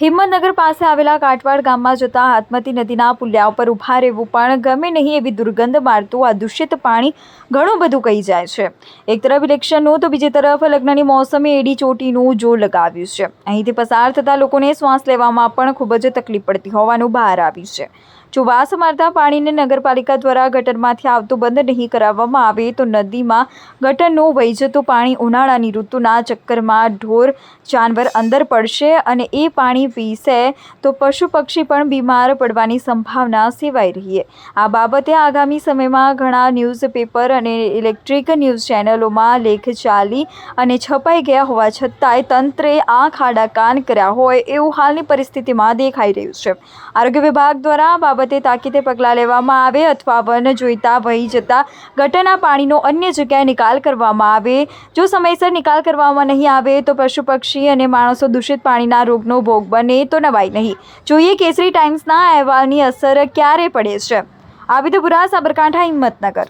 હિંમતનગર પાસે આવેલા કાટવાડ ગામમાં જતા હાથમતી નદીના પુલિયા ઉપર ઊભા રહેવું પણ ગમે નહીં એવી દુર્ગંધ મારતું આ દૂષિત પાણી ઘણું બધું કહી જાય છે. એક તરફ ઇલેક્શનનું તો બીજી તરફ લગ્નની મોસમે એડી ચોટીનું જોર લગાવ્યું છે. અહીંથી પસાર થતા લોકોને શ્વાસ લેવામાં પણ ખૂબ જ તકલીફ પડતી હોવાનું બહાર આવ્યું છે. જો વાસ મારતા પાણીને નગરપાલિકા દ્વારા ગટરમાંથી આવતું બંધ નહીં કરાવવામાં આવે તો નદીમાં ગટરનું વહી જતું પાણી ઉનાળાની ઋતુના ચક્કરમાં ઢોર જાનવર અંદર પડશે અને એ પાણી પીશે તો પશુ પક્ષી પણ બીમાર પડવાની સંભાવના સેવાઈ રહી આ બાબતે આગામી સમયમાં ઘણા ન્યૂઝપેપર અને ઇલેક્ટ્રિક ન્યૂઝ ચેનલોમાં લેખ ચાલી અને છપાઈ ગયા હોવા છતાંય તંત્રે આંખ આડા કાન કર્યા હોય એવું હાલની પરિસ્થિતિમાં દેખાઈ રહ્યું છે. આરોગ્ય વિભાગ દ્વારા આ બાબતે તાકીદે પગલાં લેવામાં આવે અથવા વન જોઈતા, વહી જતા ગટરના પાણીનો અન્ય જગ્યાએ નિકાલ કરવામાં આવે. જો સમયસર નિકાલ કરવામાં નહીં આવે તો પશુ પક્ષી અને માણસો દૂષિત પાણીના રોગનો ભોગ બને તો નવાય નહીં. જોઈએ કેસરી ટાઈમ્સના અહેવાલની અસર ક્યારે પડે છે. આબિદપુરા સાબરકાંઠા, હિંમતનગર.